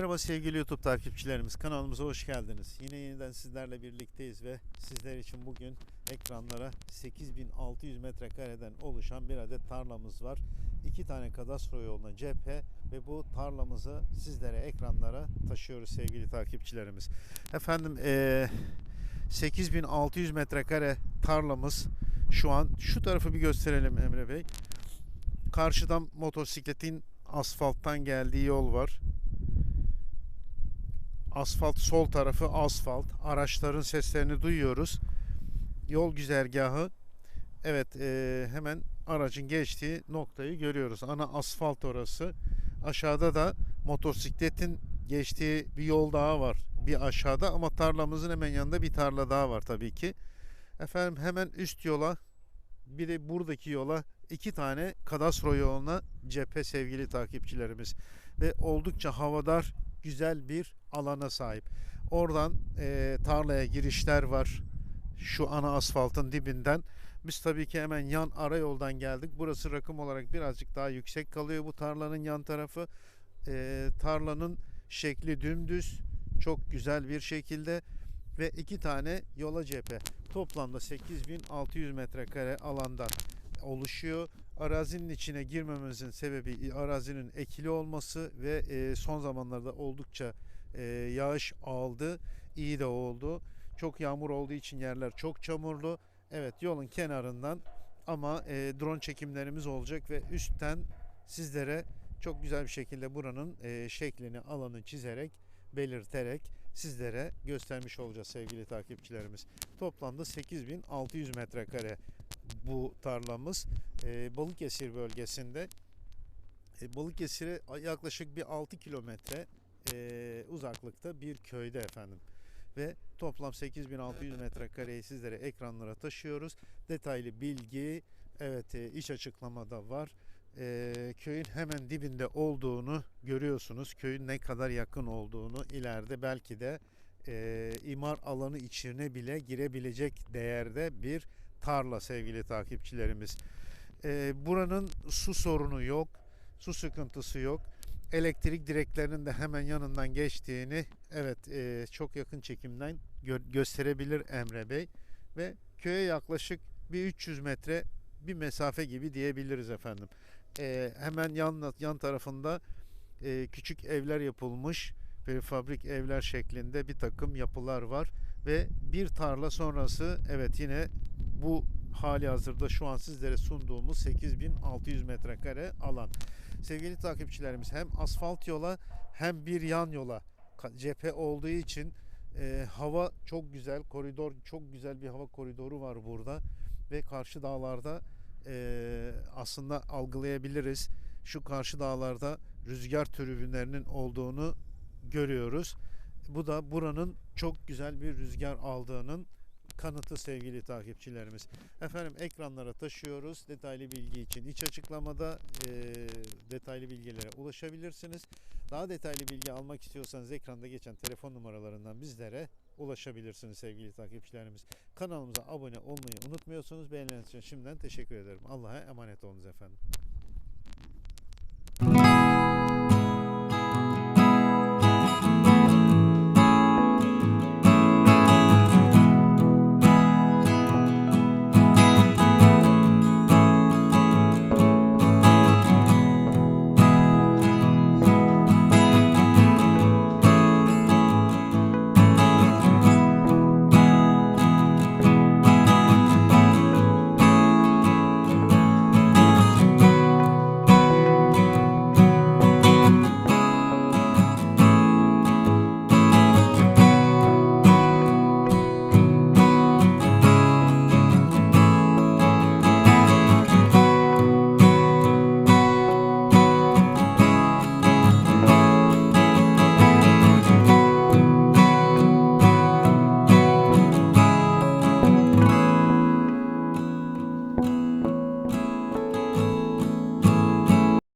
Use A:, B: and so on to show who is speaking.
A: Merhaba sevgili YouTube takipçilerimiz. Kanalımıza hoş geldiniz. Yine yeniden sizlerle birlikteyiz ve sizler için bugün ekranlara 8600 metrekareden oluşan bir adet tarlamız var. İki tane kadastro yoluna cephe ve bu tarlamızı sizlere ekranlara taşıyoruz sevgili takipçilerimiz. Efendim eee 8600 metrekare tarlamız şu an şu tarafı bir gösterelim Emre Bey. Karşıdan motosikletin asfalttan geldiği yol var. Asfalt sol tarafı asfalt. Araçların seslerini duyuyoruz. Yol güzergahı. Evet e, hemen aracın geçtiği noktayı görüyoruz. Ana asfalt orası. Aşağıda da motosikletin geçtiği bir yol daha var. Bir aşağıda ama tarlamızın hemen yanında bir tarla daha var tabii ki. Efendim hemen üst yola bir de buradaki yola iki tane kadastro yoluna cephe sevgili takipçilerimiz. Ve oldukça havadar güzel bir alana sahip. Oradan e, tarlaya girişler var. Şu ana asfaltın dibinden. Biz tabii ki hemen yan ara yoldan geldik. Burası rakım olarak birazcık daha yüksek kalıyor bu tarlanın yan tarafı. E, tarlanın şekli dümdüz. Çok güzel bir şekilde ve iki tane yola cephe. Toplamda 8600 metrekare alandan oluşuyor. Arazinin içine girmemizin sebebi arazinin ekili olması ve e, son zamanlarda oldukça e, yağış aldı. İyi de oldu. Çok yağmur olduğu için yerler çok çamurlu. Evet yolun kenarından ama e, drone çekimlerimiz olacak ve üstten sizlere çok güzel bir şekilde buranın e, şeklini, alanı çizerek, belirterek sizlere göstermiş olacağız sevgili takipçilerimiz. Toplamda 8600 metrekare bu tarlamız e, Balıkesir bölgesinde. E, Balıkesir'e yaklaşık bir 6 kilometre e, uzaklıkta bir köyde efendim. Ve toplam 8600 metrekareyi sizlere ekranlara taşıyoruz. Detaylı bilgi, evet e, iç açıklamada var. E, köyün hemen dibinde olduğunu görüyorsunuz. Köyün ne kadar yakın olduğunu ileride belki de e, imar alanı içine bile girebilecek değerde bir tarla sevgili takipçilerimiz. E, buranın su sorunu yok, su sıkıntısı yok. Elektrik direklerinin de hemen yanından geçtiğini evet e, çok yakın çekimden gö- gösterebilir Emre Bey ve köye yaklaşık bir 300 metre bir mesafe gibi diyebiliriz efendim. E, hemen yan yan tarafında e, küçük evler yapılmış fabrik evler şeklinde bir takım yapılar var ve bir tarla sonrası evet yine bu hali hazırda şu an sizlere sunduğumuz 8600 metrekare alan. Sevgili takipçilerimiz hem asfalt yola hem bir yan yola cephe olduğu için e, hava çok güzel koridor çok güzel bir hava koridoru var burada ve karşı dağlarda e, aslında algılayabiliriz. Şu karşı dağlarda rüzgar türbinlerinin olduğunu görüyoruz. Bu da buranın çok güzel bir rüzgar aldığının kanıtı sevgili takipçilerimiz. Efendim ekranlara taşıyoruz. Detaylı bilgi için iç açıklamada e, detaylı bilgilere ulaşabilirsiniz. Daha detaylı bilgi almak istiyorsanız ekranda geçen telefon numaralarından bizlere ulaşabilirsiniz sevgili takipçilerimiz. Kanalımıza abone olmayı unutmuyorsunuz. Beğenileriniz için şimdiden teşekkür ederim. Allah'a emanet olunuz efendim.